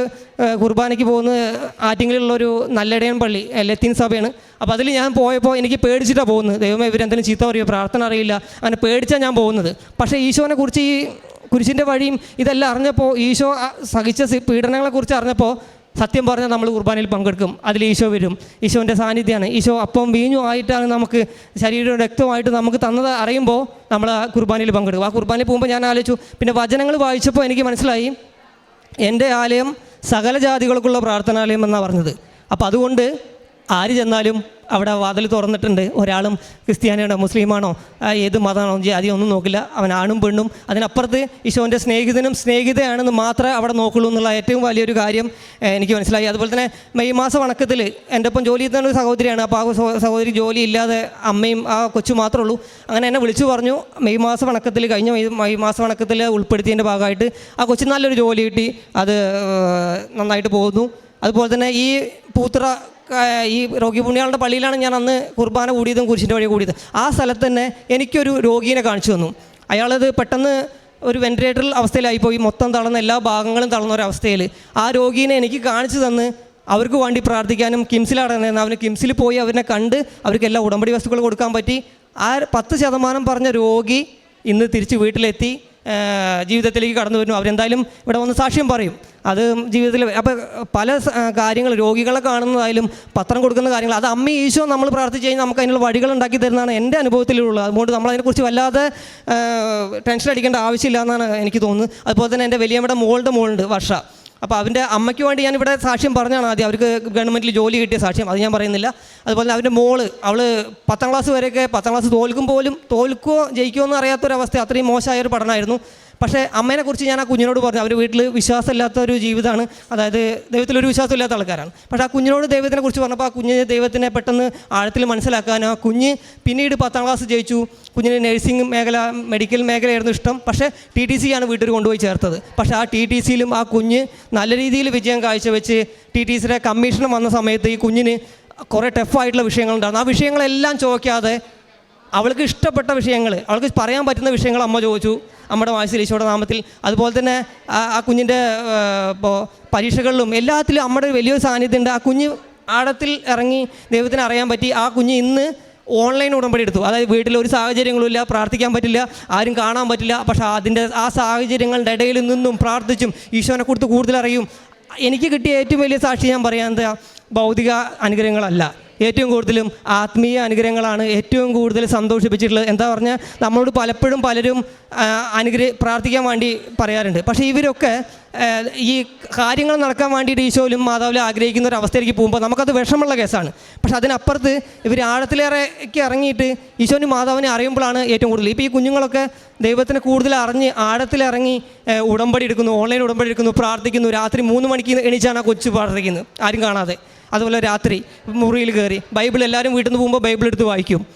കുർബാനയ്ക്ക് പോകുന്നത് ആറ്റിങ്ങലുള്ള ഒരു നല്ലടയൻ പള്ളി ലത്തീൻ സഭയാണ്. അപ്പോൾ അതിൽ ഞാൻ പോയപ്പോൾ എനിക്ക് പേടിച്ചിട്ടാണ് പോകുന്നത്. ദൈവമേ ഇവരെന്തെങ്കിലും ചീത്ത പറയുമോ പ്രാർത്ഥന അറിയില്ല. അങ്ങനെ പേടിച്ചാണ് ഞാൻ പോകുന്നത്. പക്ഷേ ഈശോനെ കുറിച്ച് ഈ കുരിശിന്റെ വഴിയും ഇതെല്ലാം അറിഞ്ഞപ്പോൾ ഈശോ സഹിച്ച പീഡനങ്ങളെക്കുറിച്ച് അറിഞ്ഞപ്പോൾ സത്യം പറഞ്ഞാൽ നമ്മൾ കുർബാനയിൽ പങ്കെടുക്കും. അതിൽ ഈശോ വരും. ഈശോന്റെ സാന്നിധ്യമാണ് ഈശോ അപ്പം വീഞ്ഞു ആയിട്ടാണ് നമുക്ക് ശരീരവും രക്തമായിട്ട് നമുക്ക് തന്നത് അറിയുമ്പോൾ നമ്മൾ ആ കുർബാനയിൽ പങ്കെടുക്കും. ആ കുർബാനയിൽ പോകുമ്പോൾ ഞാൻ ആലോചിച്ചു പിന്നെ വചനങ്ങൾ വായിച്ചപ്പോൾ എനിക്ക് മനസ്സിലായി എന്റെ ആലയം സകല ജാതികൾക്കുള്ള പ്രാർത്ഥനാലയം എന്നാണ് പറഞ്ഞത്. അപ്പോൾ അതുകൊണ്ട് ആര് ചെന്നാലും അവിടെ വാതിൽ തുറന്നിട്ടുണ്ട്. ഒരാളും ക്രിസ്ത്യാനിയാണോ മുസ്ലിമാണോ ഏത് മതമാണോ ജാതി ഒന്നും നോക്കില്ല. അവൻ ആണും പെണ്ണും. അതിനപ്പുറത്ത് ഈശോന്റെ സ്നേഹിതനും സ്നേഹിതയാണെന്ന് മാത്രമേ അവിടെ നോക്കുള്ളൂ എന്നുള്ള ഏറ്റവും വലിയൊരു കാര്യം എനിക്ക് മനസ്സിലായി. അതുപോലെ തന്നെ മെയ് മാസ വണക്കത്തിൽ എന്റെ ഒപ്പം ജോലി ചെയ്യുന്ന ഒരു സഹോദരിയാണ്. അപ്പോൾ ആ സഹോദരി ജോലി ഇല്ലാതെ അമ്മയും ആ കൊച്ചു മാത്രമേ ഉള്ളൂ. അങ്ങനെ എന്നെ വിളിച്ചു പറഞ്ഞു. മെയ് മാസ വണക്കത്തിൽ കഴിഞ്ഞ മെയ് മാസ വണക്കത്തിൽ ഉൾപ്പെടുത്തിയതിന്റെ ഭാഗമായിട്ട് ആ കൊച്ചു നല്ലൊരു ജോലി കിട്ടി. അത് നന്നായിട്ട് പോകുന്നു. അതുപോലെ തന്നെ ഈ പൂത്ര ഈ രോഗി പുണ്യാളുടെ പള്ളിയിലാണ് ഞാൻ അന്ന് കുർബാന കൂടിയതും കുരിശിന്റെ വഴി കൂടിയത്. ആ സ്ഥലത്ത് തന്നെ എനിക്കൊരു രോഗീനെ കാണിച്ചു തന്നു. അയാളത് പെട്ടെന്ന് ഒരു വെന്റിലേറ്ററിൽ അവസ്ഥയിലായിപ്പോയി മൊത്തം തളർന്ന എല്ലാ ഭാഗങ്ങളും തളർന്ന ഒരു ആ രോഗീനെ എനിക്ക് കാണിച്ചു തന്ന് അവർക്ക് വേണ്ടി പ്രാർത്ഥിക്കാനും കിംസിലാണ് അവന് കിംസിൽ പോയി അവനെ കണ്ട് അവർക്ക് എല്ലാ ഉടമ്പടി വസ്തുക്കൾ കൊടുക്കാൻ പറ്റി. ആ പത്ത് ശതമാനം പറഞ്ഞ രോഗി ഇന്ന് തിരിച്ച് വീട്ടിലെത്തി. ജീവിതത്തിലേക്ക് കടന്നു വരുന്നു. അവരെന്തായാലും ഇവിടെ വന്ന് സാക്ഷ്യം പറയും. അത് ജീവിതത്തിൽ അപ്പോൾ പല കാര്യങ്ങൾ രോഗികളെ കാണുന്നതായാലും പത്രം കൊടുക്കുന്ന കാര്യങ്ങൾ അത് അമ്മ ഈശോ നമ്മൾ പ്രാർത്ഥിച്ച് കഴിഞ്ഞാൽ നമുക്ക് അതിനുള്ള വഴികൾ ഉണ്ടാക്കി തരുന്നതാണ് എന്റെ അനുഭവത്തിലുള്ളത്. അതുകൊണ്ട് നമ്മൾ അതിനെക്കുറിച്ച് വല്ലാതെ ടെൻഷൻ അടിക്കേണ്ട ആവശ്യമില്ല എന്നാണ് എനിക്ക് തോന്നുന്നത്. അതുപോലെ തന്നെ എന്റെ വലിയമ്മയുടെ മോളുടെ മോളുണ്ട് വർഷ. അപ്പോൾ അവന്റെ അമ്മയ്ക്ക് വേണ്ടി ഞാൻ ഇവിടെ സാക്ഷ്യം പറഞ്ഞാണ് ആദ്യം. അവർക്ക് ഗവൺമെന്റിൽ ജോലി കിട്ടിയ സാക്ഷ്യം. അത് ഞാൻ പറയുന്നില്ല. അതുപോലെ തന്നെ അവന്റെ മോൾ അവൾ പത്താം ക്ലാസ് വരെയൊക്കെ പത്താം ക്ലാസ് തോൽക്കും പോലും തോൽക്കുമോ ജയിക്കുമോ എന്ന് അറിയാത്തൊരവസ്ഥ അത്രയും മോശമായ ഒരു പഠനമായിരുന്നു പക്ഷേ അമ്മേനെക്കുറിച്ച് ഞാൻ ആ കുഞ്ഞിനോട് പറഞ്ഞു. അവർ വീട്ടിൽ വിശ്വാസമില്ലാത്ത ഒരു ജീവിതമാണ്. അതായത് ദൈവത്തിലൊരു വിശ്വാസമില്ലാത്ത ആൾക്കാരാണ്. പക്ഷേ ആ കുഞ്ഞിനോട് ദൈവത്തിനെ കുറിച്ച് പറഞ്ഞപ്പോൾ ആ കുഞ്ഞിനെ ദൈവത്തിനെ പെട്ടെന്ന് ആഴത്തിൽ മനസ്സിലാക്കാനും ആ കുഞ്ഞ് പിന്നീട് പത്താം ക്ലാസ് ജയിച്ചു. കുഞ്ഞിന് നഴ്സിംഗ് മേഖല മെഡിക്കൽ മേഖലയായിരുന്നു ഇഷ്ടം. പക്ഷേ ടി ടി സി ആണ് വീട്ടിൽ കൊണ്ടുപോയി ചേർത്തത്. പക്ഷേ ആ ടി ടി സിയിലും ആ കുഞ്ഞ് നല്ല രീതിയിൽ വിജയം കാഴ്ചവെച്ച് ടി ടി സിയുടെ കമ്മീഷൻ വന്ന സമയത്ത് ഈ കുഞ്ഞിന് കുറേ ടഫായിട്ടുള്ള വിഷയങ്ങളുണ്ടായിരുന്നു. ആ വിഷയങ്ങളെല്ലാം ചോദിക്കാതെ അവൾക്ക് ഇഷ്ടപ്പെട്ട വിഷയങ്ങൾ അവൾക്ക് പറയാൻ പറ്റുന്ന വിഷയങ്ങൾ അമ്മ ചോദിച്ചു. അമ്മയുടെ വാശിയിൽ ഈശോയുടെ നാമത്തിൽ. അതുപോലെ തന്നെ ആ കുഞ്ഞിന്റെ ഇപ്പോൾ പരീക്ഷകളിലും എല്ലാത്തിലും അമ്മയുടെ വലിയൊരു സാന്നിധ്യമുണ്ട്. ആ കുഞ്ഞ് ആഴത്തിൽ ഇറങ്ങി ദൈവത്തിന് അറിയാൻ പറ്റി. ആ കുഞ്ഞ് ഇന്ന് ഓൺലൈൻ ഉടമ്പടി എടുത്തു. അതായത് വീട്ടിൽ ഒരു സാഹചര്യങ്ങളുമില്ല പ്രാർത്ഥിക്കാൻ പറ്റില്ല ആരും കാണാൻ പറ്റില്ല. പക്ഷേ അതിന്റെ ആ സാഹചര്യങ്ങളുടെ ഇടയിൽ നിന്നും പ്രാർത്ഥിച്ചും ഈശോനെ കുറിച്ച് കൂടുതൽ അറിയും. എനിക്ക് കിട്ടിയ ഏറ്റവും വലിയ സാക്ഷി ഞാൻ പറയാൻ ഭൗതിക അനുഗ്രഹങ്ങളല്ല. ഏറ്റവും കൂടുതലും ആത്മീയ അനുഗ്രഹങ്ങളാണ് ഏറ്റവും കൂടുതൽ സന്തോഷിപ്പിച്ചിട്ടുള്ളത്. എന്താ പറഞ്ഞാൽ നമ്മളോട് പലപ്പോഴും പലരും അനുഗ്രഹ പ്രാർത്ഥിക്കാൻ വേണ്ടി പറയാറുണ്ട്. പക്ഷേ ഇവരൊക്കെ ഈ കാര്യങ്ങൾ നടക്കാൻ വേണ്ടിയിട്ട് ഈശോയിലും മാതാവിലും ആഗ്രഹിക്കുന്ന ഒരു അവസ്ഥയിലേക്ക് പോകുമ്പോൾ നമുക്കത് വിഷമുള്ള കേസാണ്. പക്ഷെ അതിനപ്പുറത്ത് ഇവർ ആഴത്തിലേറെക്ക് ഇറങ്ങിയിട്ട് ഈശോനും മാതാവിനെ അറിയുമ്പോഴാണ് ഏറ്റവും കൂടുതൽ. ഇപ്പോൾ ഈ കുഞ്ഞുങ്ങളൊക്കെ ദൈവത്തിനെ കൂടുതൽ അറിഞ്ഞ് ആഴത്തിലിറങ്ങി ഉടമ്പടി എടുക്കുന്നു ഓൺലൈൻ ഉടമ്പടി എടുക്കുന്നു പ്രാർത്ഥിക്കുന്നു. രാത്രി മൂന്ന് മണിക്ക് എണീച്ചാണ് ആ കൊച്ചു പ്രാർത്ഥിക്കുന്നത്. ആരും കാണാതെ. അതുപോലെ രാത്രി മുറിയിൽ കയറി ബൈബിൾ എല്ലാവരും വീട്ടിൽ നിന്ന് പോകുമ്പോൾ ബൈബിൾ എടുത്ത് വായിക്കും.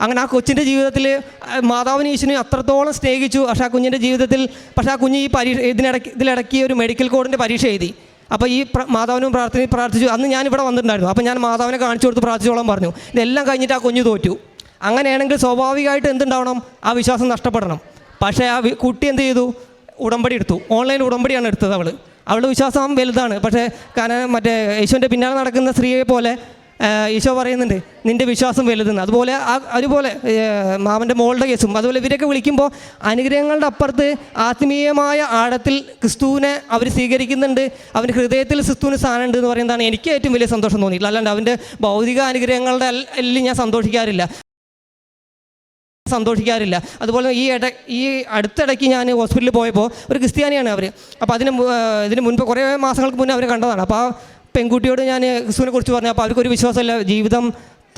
അങ്ങനെ ആ കൊച്ചിന്റെ ജീവിതത്തിൽ മാതാവിന് ഈശ്വനെ അത്രത്തോളം സ്നേഹിച്ചു. പക്ഷേ ആ കുഞ്ഞിന്റെ ജീവിതത്തിൽ പക്ഷേ ആ കുഞ്ഞ് ഈ പരീക്ഷ ഇതിനിടയ്ക്ക് ഇതിലിടയ്ക്ക് ഒരു മെഡിക്കൽ കോഡിന്റെ പരീക്ഷ എഴുതി. അപ്പോൾ ഈ മാതാവിനും പ്രാർത്ഥന പ്രാർത്ഥിച്ചു. അന്ന് ഞാൻ ഇവിടെ വന്നിട്ടുണ്ടായിരുന്നു. അപ്പോൾ ഞാൻ മാതാവിനെ കാണിച്ചു കൊടുത്ത് പ്രാർത്ഥിച്ചോളം പറഞ്ഞു. ഇതെല്ലാം കഴിഞ്ഞിട്ട് ആ കുഞ്ഞ് തോറ്റു. അങ്ങനെയാണെങ്കിൽ സ്വാഭാവികമായിട്ട് എന്തുണ്ടാവണം? ആ വിശ്വാസം നഷ്ടപ്പെടണം. പക്ഷേ ആ കുട്ടി എന്ത് ചെയ്തു? ഉടമ്പടി എടുത്തു. ഓൺലൈൻ ഉടമ്പടിയാണ് എടുത്തത് അവൾ അവളുടെ വിശ്വാസം വലുതാണ്. പക്ഷേ കാരണം മറ്റേ യേശുവിന്റെ പിന്നാലെ നടക്കുന്ന സ്ത്രീയെ പോലെ ഈശോ പറയുന്നുണ്ട് നിന്റെ വിശ്വാസം വലുതെന്ന്. അതുപോലെ ആ അതുപോലെ മാമന്റെ മോളുടെ കേസും. അതുപോലെ ഇവരൊക്കെ വിളിക്കുമ്പോൾ അനുഗ്രഹങ്ങളുടെ അപ്പുറത്ത് ആത്മീയമായ ആഴത്തിൽ ക്രിസ്തുവിനെ അവർ സ്വീകരിക്കുന്നുണ്ട്. അവന്റെ ഹൃദയത്തിൽ ക്രിസ്തുവിന് സ്ഥാനമുണ്ട് എന്ന് പറയുന്നതാണ് എനിക്ക് ഏറ്റവും വലിയ സന്തോഷം തോന്നിയിട്ടുള്ളത്. അല്ലാണ്ട് അവന്റെ ഭൗതിക അനുഗ്രഹങ്ങളുടെ എല്ലാം ഞാൻ സന്തോഷിക്കാറില്ല. സന്തോഷിക്കാറില്ല. അതുപോലെ ഈ ഇട ഈ അടുത്തിടയ്ക്ക് ഞാൻ ഹോസ്പിറ്റലിൽ പോയപ്പോൾ ഒരു ക്രിസ്ത്യാനിയാണ് അവർ അപ്പോൾ അതിന് ഇതിന് മുൻപ് കുറേ മാസങ്ങൾക്ക് മുന്നേ അവരെ കണ്ടതാണ്. അപ്പോൾ ആ പെൺകുട്ടിയോട് ഞാൻ ക്രിസ്തുവിനെ കുറിച്ച് പറഞ്ഞു. അപ്പോൾ അവർക്കൊരു വിശ്വാസമില്ല. ജീവിതം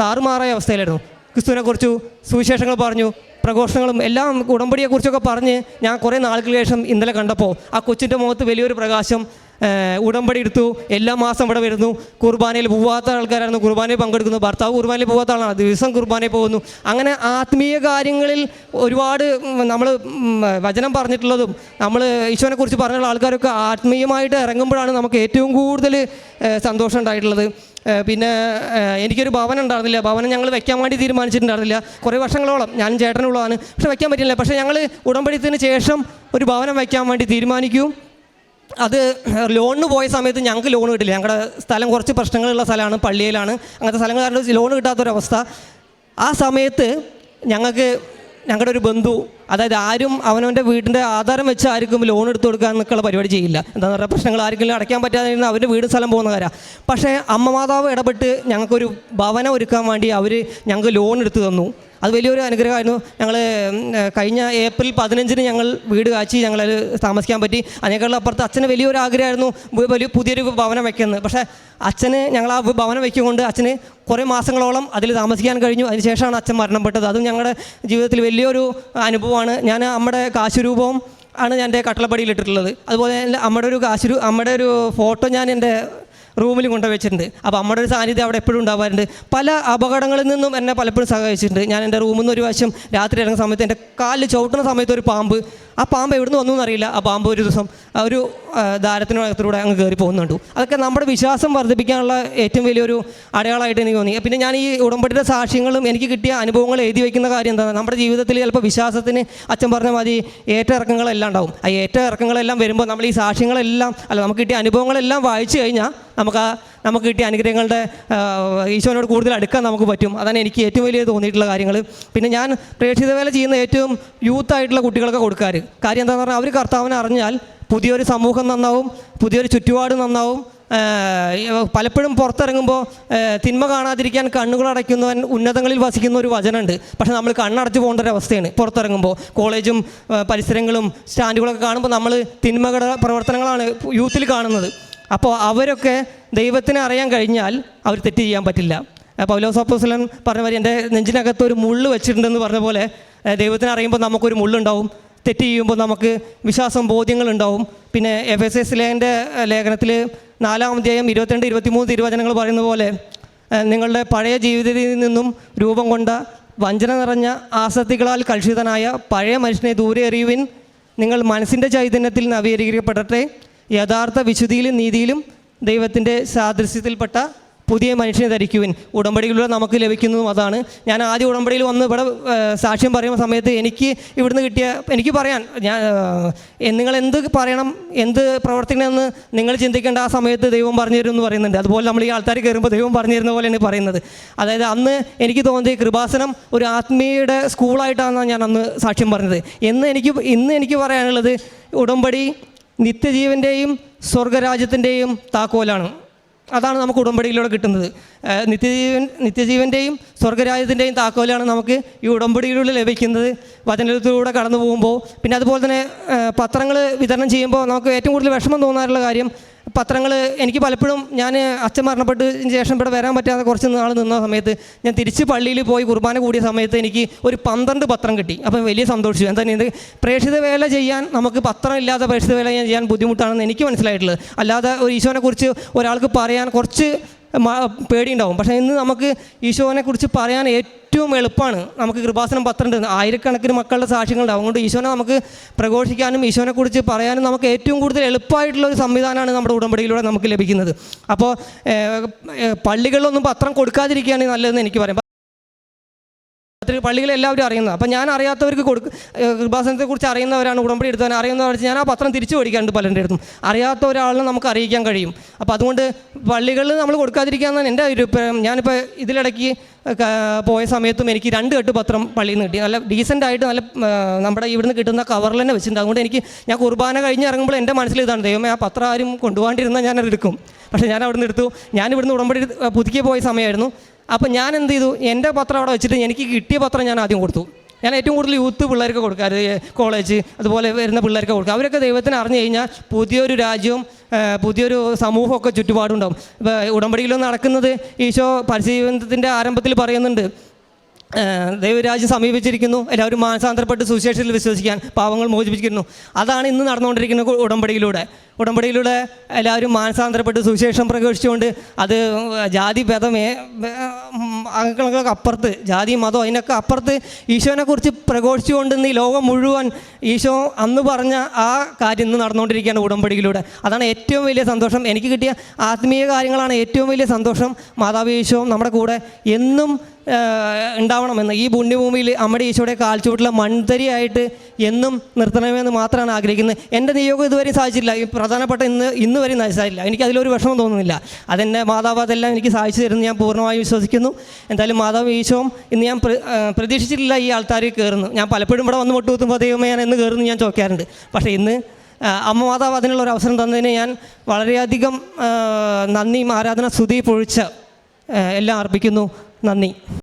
താറുമാറായ അവസ്ഥയിലായിരുന്നു. ക്രിസ്തുവിനെ കുറിച്ചു സുവിശേഷങ്ങൾ പറഞ്ഞു പ്രഘോഷങ്ങളും എല്ലാം ഉടമ്പടിയെക്കുറിച്ചൊക്കെ പറഞ്ഞ് ഞാൻ കുറേ നാളുകൾക്ക് ശേഷം ഇന്നലെ കണ്ടപ്പോൾ ആ കൊച്ചിന്റെ മുഖത്ത് വലിയൊരു പ്രകാശം ഉടമ്പടി എടുത്തു. എല്ലാ മാസം ഇവിടെ വരുന്നു. കുർബാനയിൽ പോവാത്ത ആൾക്കാരായിരുന്നു. കുർബാനയിൽ പങ്കെടുക്കുന്നു. ഭർത്താവ് കുർബാനയിൽ പോവാത്ത ആളാണ്. ദിവസം കുർബാനയിൽ പോകുന്നു. അങ്ങനെ ആത്മീയ കാര്യങ്ങളിൽ ഒരുപാട് നമ്മൾ വചനം പറഞ്ഞിട്ടുള്ളതും നമ്മൾ ഈശോനെക്കുറിച്ച് കുറിച്ച് പറഞ്ഞുള്ള ആൾക്കാരൊക്കെ ആത്മീയമായിട്ട് ഇറങ്ങുമ്പോഴാണ് നമുക്ക് ഏറ്റവും കൂടുതൽ സന്തോഷം ഉണ്ടായിട്ടുള്ളത്. പിന്നെ എനിക്കൊരു ഭവനം ഉണ്ടായിരുന്നില്ല. ഭവനം ഞങ്ങൾ വെക്കാൻ വേണ്ടി തീരുമാനിച്ചിട്ടുണ്ടായിരുന്നില്ല. കുറേ വർഷങ്ങളോളം ഞാൻ ചേട്ടനുള്ളതാണ്. പക്ഷെ വെക്കാൻ പറ്റില്ല പക്ഷേ ഞങ്ങൾ ഉടമ്പടിത്തിന് ശേഷം ഒരു ഭവനം വയ്ക്കാൻ വേണ്ടി തീരുമാനിക്കും. അത് ലോണിന് പോയ സമയത്ത് ഞങ്ങൾക്ക് ലോൺ കിട്ടില്ല. ഞങ്ങളുടെ സ്ഥലം കുറച്ച് പ്രശ്നങ്ങളുള്ള സ്ഥലമാണ് പള്ളിയിലാണ്. അങ്ങനത്തെ സ്ഥലങ്ങൾ കാരണം ലോൺ കിട്ടാത്തൊരവസ്ഥ. ആ സമയത്ത് ഞങ്ങൾക്ക് ഞങ്ങളുടെ ഒരു ബന്ധു അതായത് ആരും അവനവന്റെ വീടിന്റെ ആധാരം വെച്ച് ആർക്കും ലോൺ എടുത്തു കൊടുക്കാൻ നിൽക്കുള്ള പരിപാടി ചെയ്യില്ല. എന്താണെന്ന് പറയുക പ്രശ്നങ്ങൾ ആർക്കെങ്കിലും അടയ്ക്കാൻ പറ്റാതെ അവന്റെ വീട് സ്ഥലം പോകുന്ന കാര്യം. പക്ഷേ അമ്മ മാതാവ് ഇടപെട്ട് ഞങ്ങൾക്കൊരു ഭവനം ഒരുക്കാൻ വേണ്ടി അവർ ഞങ്ങൾക്ക് ലോൺ എടുത്തു തന്നു. അത് വലിയൊരു അനുഗ്രഹമായിരുന്നു. ഞങ്ങൾ കഴിഞ്ഞ ഏപ്രിൽ പതിനഞ്ചിന് ഞങ്ങൾ വീട് കാച്ചി ഞങ്ങളതിൽ താമസിക്കാൻ പറ്റി. അതിനേക്കാളും അപ്പുറത്ത് അച്ഛന് വലിയൊരു ആഗ്രഹമായിരുന്നു വലിയ പുതിയൊരു ഭവനം വയ്ക്കുന്നത് പക്ഷേ അച്ഛന് ഞങ്ങൾ ആ ഭവനം വയ്ക്കുകൊണ്ട് അച്ഛന് കുറേ മാസങ്ങളോളം അതിൽ താമസിക്കാൻ കഴിഞ്ഞു. അതിനുശേഷമാണ് അച്ഛൻ മരണപ്പെട്ടത്. അതും ഞങ്ങളുടെ ജീവിതത്തിൽ വലിയൊരു അനുഭവമാണ്. ഞാൻ നമ്മുടെ കാശുരൂപവും ആണ് ഞാൻ എന്റെ കട്ടളപ്പടിയിൽ ഇട്ടിട്ടുള്ളത്. അതുപോലെ അമ്മയുടെ ഒരു കാശുരു അമ്മയുടെ ഒരു ഫോട്ടോ ഞാൻ എന്റെ റൂമിൽ കൊണ്ടുവച്ചിട്ടുണ്ട്. വെച്ചിട്ടുണ്ട് അപ്പോൾ അമ്മയുടെ ഒരു സാന്നിധ്യം അവിടെ എപ്പോഴും ഉണ്ടാവാറുണ്ട്. പല അപകടങ്ങളിൽ നിന്നും എന്നെ പലപ്പോഴും സഹായിച്ചിട്ടുണ്ട്. ഞാൻ എന്റെ റൂമിൽ നിന്ന് ഒരു വശം രാത്രി ഇറങ്ങുന്ന സമയത്ത് എന്റെ കാലിൽ ചവിട്ടുന്ന സമയത്ത് ഒരു പാമ്പ്. ആ പാമ്പ് എവിടെ നിന്ന് വന്നു എന്നറിയില്ല. ആ പാമ്പ് ഒരു ദിവസം ഒരു ദാരത്തിനകത്തൂടെ അങ്ങ് കയറി പോകുന്നുണ്ട്. അതൊക്കെ നമ്മുടെ വിശ്വാസം വർദ്ധിപ്പിക്കാനുള്ള ഏറ്റവും വലിയൊരു അടയാളമായിട്ട് എനിക്ക് തോന്നി. പിന്നെ ഞാൻ ഈ ഉടമ്പടിയുടെ സാക്ഷ്യങ്ങളും എനിക്ക് കിട്ടിയ അനുഭവങ്ങൾ എഴുതി വയ്ക്കുന്ന കാര്യം എന്താണ്? നമ്മുടെ ജീവിതത്തിൽ ചിലപ്പോൾ വിശ്വാസത്തിന് അച്ഛൻ പറഞ്ഞ മതി ഏറ്റ ഇറക്കങ്ങളെല്ലാം ഉണ്ടാവും. ആ ഏറ്റ ഇറക്കങ്ങളെല്ലാം വരുമ്പോൾ നമ്മൾ ഈ സാക്ഷ്യങ്ങളെല്ലാം അല്ല നമുക്ക് കിട്ടിയ അനുഭവങ്ങളെല്ലാം വായിച്ചു കഴിഞ്ഞാൽ നമുക്ക് ആ നമുക്ക് കിട്ടിയ അനുഗ്രഹങ്ങളുടെ ഈശോനോട് കൂടുതൽ അടുക്കാൻ നമുക്ക് പറ്റും. അതാണ് എനിക്ക് ഏറ്റവും വലിയ തോന്നിയിട്ടുള്ള കാര്യങ്ങൾ. പിന്നെ ഞാൻ പ്രേക്ഷിത വേല ചെയ്യുന്ന ഏറ്റവും യൂത്ത് ആയിട്ടുള്ള കുട്ടികൾക്ക് കൊടുക്കാറ്. കാര്യം എന്താണെന്ന് പറഞ്ഞാൽ അവർ കർത്താവിനെ അറിഞ്ഞാൽ പുതിയൊരു സമൂഹം നന്നാവും പുതിയൊരു ചുറ്റുപാട് നന്നാവും. പലപ്പോഴും പുറത്തിറങ്ങുമ്പോൾ തിന്മ കാണാതിരിക്കാൻ കണ്ണുകൾ അടയ്ക്കുന്നവൻ ഉന്നതങ്ങളിൽ വസിക്കുന്ന ഒരു വചനമുണ്ട്. പക്ഷേ നമ്മൾ കണ്ണടച്ച് പോകേണ്ട ഒരു അവസ്ഥയാണ് പുറത്തിറങ്ങുമ്പോൾ. കോളേജും പരിസരങ്ങളും സ്റ്റാൻഡുകളൊക്കെ കാണുമ്പോൾ നമ്മൾ തിന്മകളുടെ പ്രവർത്തനങ്ങളാണ് യൂത്തിൽ കാണുന്നത്. അപ്പോൾ അവരൊക്കെ ദൈവത്തിനെ അറിയാൻ കഴിഞ്ഞാൽ അവർ തെറ്റ് ചെയ്യാൻ പറ്റില്ല. പൗലോസോപ്പോസ്ലൻ പറഞ്ഞ മാതിരി എന്റെ നെഞ്ചിനകത്ത് ഒരു മുള്ള് വെച്ചിട്ടുണ്ടെന്ന് പറഞ്ഞ പോലെ ദൈവത്തിനെ അറിയുമ്പോൾ നമുക്കൊരു മുള്ളുണ്ടാവും. തെറ്റ് ചെയ്യുമ്പോൾ നമുക്ക് വിശ്വാസം ബോധ്യങ്ങളുണ്ടാവും. പിന്നെ എഫ് എസ് എസ് ലേന്റെ ലേഖനത്തിൽ നാലാം അധ്യായം ഇരുപത്തിരണ്ട് ഇരുപത്തിമൂന്ന് തിരുവചനങ്ങൾ പറയുന്ന പോലെ നിങ്ങളുടെ പഴയ ജീവിതത്തിൽ നിന്നും രൂപം കൊണ്ട വഞ്ചന നിറഞ്ഞ ആസക്തികളാൽ കലുഷിതനായ പഴയ മനുഷ്യനെ ദൂരെ എറിയുവിൻ. നിങ്ങൾ മനസ്സിന്റെ ചൈതന്യത്തിൽ നവീകരിക്കപ്പെടട്ടെ. യഥാർത്ഥ വിശുദ്ധിയിലും നീതിയിലും ദൈവത്തിന്റെ സാദൃശ്യത്തിൽപ്പെട്ട പുതിയ മനുഷ്യനെ ധരിക്കുവിൻ. ഉടമ്പടിയിലൂടെ നമുക്ക് ലഭിക്കുന്നതും അതാണ്. ഞാൻ ആദ്യ ഉടമ്പടിയിൽ വന്ന് ഇവിടെ സാക്ഷ്യം പറയുന്ന സമയത്ത് എനിക്ക് ഇവിടുന്ന് കിട്ടിയ എനിക്ക് പറയാൻ ഞാൻ നിങ്ങൾ എന്ത് പറയണം എന്ത് പ്രവർത്തിക്കണമെന്ന് നിങ്ങൾ ചിന്തിക്കേണ്ട ആ സമയത്ത് ദൈവം പറഞ്ഞു എന്ന് പറയുന്നുണ്ട്. അതുപോലെ നമ്മൾ ഈ ആൾക്കാർ കയറുമ്പോൾ ദൈവം പറഞ്ഞു തരുന്ന പോലെയാണ് പറയുന്നത്. അതായത് അന്ന് എനിക്ക് തോന്നിയ കൃപാസനം ഒരു ആത്മീയയുടെ സ്കൂളായിട്ടാണ് ഞാൻ അന്ന് സാക്ഷ്യം പറഞ്ഞത്. എന്ന് എനിക്ക് ഇന്ന് എനിക്ക് പറയാനുള്ളത് ഉടമ്പടി നിത്യജീവന്റെയും സ്വർഗരാജ്യത്തിന്റെയും താക്കോലാണ്. അതാണ് നമുക്ക് ഉടമ്പടിയിലൂടെ കിട്ടുന്നത്. നിത്യജീവൻ നിത്യജീവന്റെയും സ്വർഗരാജ്യത്തിന്റെയും താക്കോലാണ് നമുക്ക് ഈ ഉടമ്പടിയിലൂടെ ലഭിക്കുന്നത്. വചനത്തിലൂടെ കടന്നു പോകുമ്പോൾ പിന്നെ അതുപോലെ തന്നെ പത്രങ്ങൾ വിതരണം ചെയ്യുമ്പോൾ നമുക്ക് ഏറ്റവും കൂടുതൽ വിഷമം തോന്നാറുള്ള കാര്യം പത്രങ്ങൾ എനിക്ക് പലപ്പോഴും ഞാൻ അച്ഛൻ മരണപ്പെട്ടതിന് ശേഷം ഇവിടെ വരാൻ പറ്റാതെ കുറച്ച് നാൾ നിന്ന സമയത്ത് ഞാൻ തിരിച്ച് പള്ളിയിൽ പോയി കുർബാന കൂടിയ സമയത്ത് എനിക്ക് ഒരു പന്ത്രണ്ട് പത്രം കിട്ടി. അപ്പം വലിയ സന്തോഷിച്ചു. എന്താ ഇത് പ്രേക്ഷിത വേല ചെയ്യാൻ നമുക്ക് പത്രം ഇല്ലാതെ പ്രേക്ഷിത വേല ചെയ്യാൻ ബുദ്ധിമുട്ടാണെന്ന് എനിക്ക് മനസ്സിലായിട്ടുള്ളത്. അല്ലാതെ ഒരു ഈശോനെക്കുറിച്ച് ഒരാൾക്ക് പറയാൻ കുറച്ച് പേടിയുണ്ടാവും. പക്ഷേ ഇന്ന് നമുക്ക് ഈശോനെ കുറിച്ച് പറയാൻ ഏറ്റവും എളുപ്പമാണ് നമുക്ക് കൃപാസനം പത്രണ്ട് ആയിരക്കണക്കിന് മക്കളുടെ സാക്ഷ്യങ്ങളുണ്ടാവും അതുകൊണ്ട് ഈശോനെ നമുക്ക് പ്രഘോഷിക്കാനും ഈശോനെ കുറിച്ച് പറയാനും നമുക്ക് ഏറ്റവും കൂടുതൽ എളുപ്പമായിട്ടുള്ള ഒരു സംവിധാനമാണ് നമ്മുടെ ഉടമ്പടിയിലൂടെ നമുക്ക് ലഭിക്കുന്നത്. അപ്പോൾ പള്ളികളിലൊന്നും പത്രം കൊടുക്കാതിരിക്കുകയാണ് നല്ലതെന്ന് എനിക്ക് പറയാം. രാത്രി പള്ളികളെ എല്ലാവരും അറിയുന്നത്. അപ്പം ഞാൻ അറിയാത്തവർക്ക് കൊടുക്കും കൃപാസനത്തെക്കുറിച്ച് അറിയുന്നവരാണ് ഉടമ്പടി എടുത്തവൻ. അറിയുന്നവർ ഞാൻ ആ പത്രം തിരിച്ചു മേടിക്കാറുണ്ട് പലരുടെ അടുത്തും. അറിയാത്ത ഒരാളിനെ നമുക്ക് അറിയിക്കാൻ കഴിയും. അപ്പോൾ അതുകൊണ്ട് പള്ളികളിൽ നമ്മൾ കൊടുക്കാതിരിക്കാമെന്നാണ് എന്റെ അഭിപ്രായം ഞാനിപ്പോൾ ഇതിലിടയ്ക്ക് പോയ സമയത്തും എനിക്ക് രണ്ട് കെട്ട് പത്രം പള്ളിയിൽ നിന്ന് കിട്ടി. നല്ല ഡീസന്റ് ആയിട്ട് നല്ല നമ്മുടെ ഇവിടുന്ന് കിട്ടുന്ന കവറിൽ തന്നെ വെച്ചിട്ടുണ്ട്. അതുകൊണ്ട് എനിക്ക് ഞാൻ കുർബാന കഴിഞ്ഞ് ഇറങ്ങുമ്പോൾ എന്റെ മനസ്സിൽ ഇതാണ് ദൈവമേ ആ പത്രം ആരും കൊണ്ടുപോകാണ്ടിരുന്നാൽ ഞാനത് എടുക്കും. പക്ഷേ ഞാൻ അവിടുന്ന് എടുത്തു. ഞാൻ ഇവിടുന്ന് ഉടമ്പടി പുതുക്കിയ പുതുക്കി പോയ സമയമായിരുന്നു. അപ്പോൾ ഞാൻ എന്ത് ചെയ്തു? എന്റെ പത്രം അവിടെ വെച്ചിട്ട് എനിക്ക് കിട്ടിയ പത്രം ഞാൻ ആദ്യം കൊടുത്തു. ഞാൻ ഏറ്റവും കൂടുതൽ യൂത്ത് പിള്ളേർക്ക് കൊടുക്കാറ് കോളേജ് അതുപോലെ വരുന്ന പിള്ളേർക്ക് കൊടുക്കുക അവരൊക്കെ ദൈവത്തിന് അറിഞ്ഞു കഴിഞ്ഞാൽ പുതിയൊരു രാജ്യവും പുതിയൊരു സമൂഹമൊക്കെ ചുറ്റുപാടുണ്ടാവും ഉടമ്പടിയിൽ നടക്കുന്നത് ഈശോ പരിശീലനത്തിന്റെ ആരംഭത്തിൽ പറയുന്നുണ്ട്. ദൈവരാജ്യം സമീപിച്ചിരിക്കുന്നു. എല്ലാവരും മാനസാന്തരപ്പെട്ട് സുവിശേഷത്തിൽ വിശ്വസിക്കാൻ പാവങ്ങൾ മോചിപ്പിച്ചിരുന്നു അതാണ് ഇന്ന് നടന്നുകൊണ്ടിരിക്കുന്ന ഉടമ്പടിയിലൂടെ. ഉടമ്പടിയിലൂടെ എല്ലാവരും മാനസാന്തരപ്പെട്ട് സുവിശേഷം പ്രഘോഷിച്ചുകൊണ്ട് അത് ജാതി ഭേദമേ അംഗങ്ങൾക്ക് അപ്പുറത്ത് ജാതി മതം അതിനൊക്കെ അപ്പുറത്ത് ഈശോനെക്കുറിച്ച് പ്രഘോഷിച്ചുകൊണ്ട് ഈ ലോകം മുഴുവൻ ഈശോ അന്ന് പറഞ്ഞ ആ കാര്യം ഇന്ന് നടന്നുകൊണ്ടിരിക്കുകയാണ് ഉടമ്പടിയിലൂടെ. അതാണ് ഏറ്റവും വലിയ സന്തോഷം. എനിക്ക് കിട്ടിയ ആത്മീയ കാര്യങ്ങളാണ് ഏറ്റവും വലിയ സന്തോഷം. മാതാവ് ഈശോ നമ്മുടെ കൂടെ എന്നും ഉണ്ടാവണമെന്ന്. ഈ പുണ്യഭൂമിയിൽ അമ്മയുടെ ഈശോയുടെ കാൽച്ചുവട്ടിലെ മൺതരിയായിട്ട് എന്നും നിർത്തണമെന്ന് മാത്രമാണ് ആഗ്രഹിക്കുന്നത്. എന്റെ നിയോഗം ഇതുവരെയും സാധിച്ചില്ല ഈ പ്രധാനപ്പെട്ട ഇന്ന് ഇന്ന് വരെയും സാധിച്ചില്ല. എനിക്ക് അതിലൊരു വിഷമം തോന്നുന്നില്ല. അതെന്റെ മാതാവ് അതെല്ലാം എനിക്ക് സാധിച്ചു തരുന്നു ഞാൻ പൂർണമായും വിശ്വസിക്കുന്നു. എന്തായാലും മാതാവ് ഈശോം ഇന്ന് ഞാൻ പ്ര- പ്രതീക്ഷിച്ചിട്ടില്ല ഈ ആൾക്കാർ കയറുന്നു. ഞാൻ പലപ്പോഴും ഇവിടെ വന്ന് മുട്ടുകുത്തുമ്പോൾ ദൈവമേ ഞാൻ എന്ന് കയറുന്നു ഞാൻ ചോദിക്കാറുണ്ട്. പക്ഷേ ഇന്ന് അമ്മ മാതാവ് അതിനുള്ള ഒരു അവസരം തന്നതിന് ഞാൻ വളരെയധികം നന്ദിയും ആരാധന സ്തുതി പൊഴിച്ച് എല്ലാം അർപ്പിക്കുന്നു. നന്ദി.